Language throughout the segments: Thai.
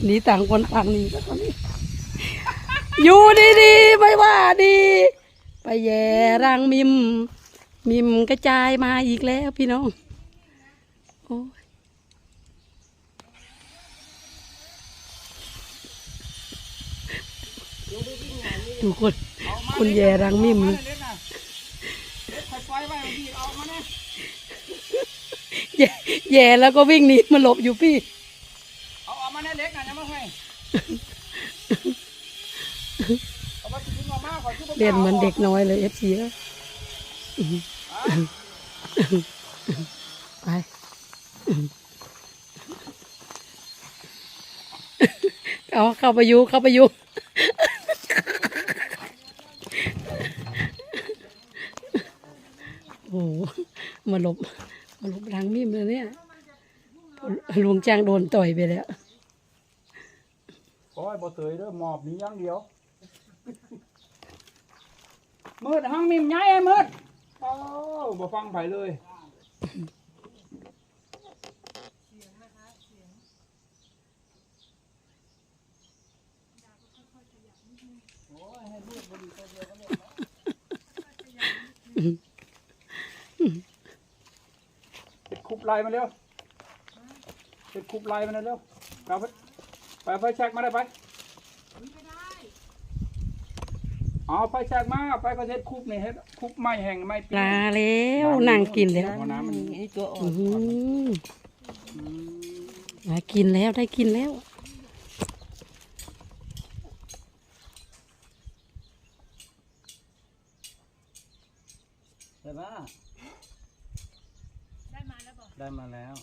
วันนี้ต่างคนต่างหนีแล้วตอนนี้อยู่ดีๆไม่ว่าดีไปแย่รังมิม มิมกระจายมาอีกแล้วพี่น้องโอ้ยดูคนคนแย่รังมิมเอาาเล็กน่ะเล็กค่อยๆไว้บางทีเอามแย่แล้วก็วิ่งหนีมาหลบอยู่พี่ เอามาทิ้งเอามาก่นเหมือนเด็กน้อยเลยเอฟซีไปเอาเข้าไปยูเข้าไปยูโอ้โหมาหลบมาหลบรังมิมเลยเนี่ยลุงจ้างโดนต่อยไปแล้ว โอ้ยบ่เตยเด้อหมอบนี้อย่างเดียว มืดหังมิมใหญ่ไอ้มืดโอ้บ่ฟังไผเลยเป็ดคุบลายมาเร็วเป็ดคุบลายมาเร็วเอา ไปไปเอาไฟแช็กมาได้ไปเอาไฟแช็กมาไปก็เฮ็ดคุบนี่เฮ็ดคุบไม้แห้งไม้ปลาแล้วนั่งกินแล้วเอาน้ำมันนี่ตัวอ่ออืนมได้กินแล้วได้กินแล้ว ใช่ปะได้มาแล้วได้มาแล้ว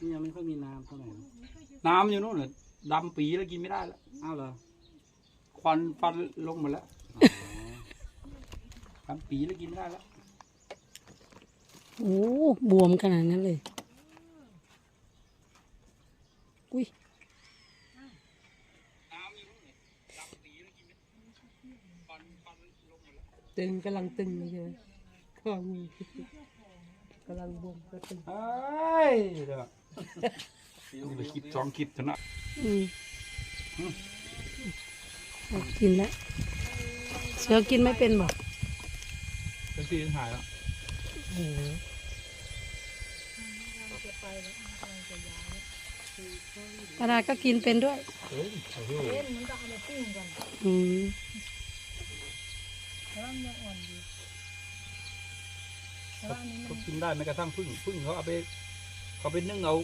นี่ยังไม่ค่อยมีน้ำเท่าไหร่นะน้ำอยู่นู่นเหรอดำปีแล้วกินไม่ได้แล้วอ้าวเหรอควันฟันลงหมดแล้วอ๋อดำปีแล้วกินไม่ได้แล้วโอ้บวมขนาดนั้นเลย อุ้ยตึงกำลังตึงเลยใช่ไหมข้อมือกำลังบวมก็ตึง เฮ้ยเด้อ นี่ไปคลิปสองคลิปเท่านั้นอืมเอากินแล้วเสือกินไม่เป็นบอกเป็นปีหายแล้วโอ้โหปลาดาก็กินเป็นด้วยเฮ้ยเอาเถอะอืมเขากินได้แม้กระทั่งพึ่งพึ่งเขาเอาไป เขาเป็นึ่งเอา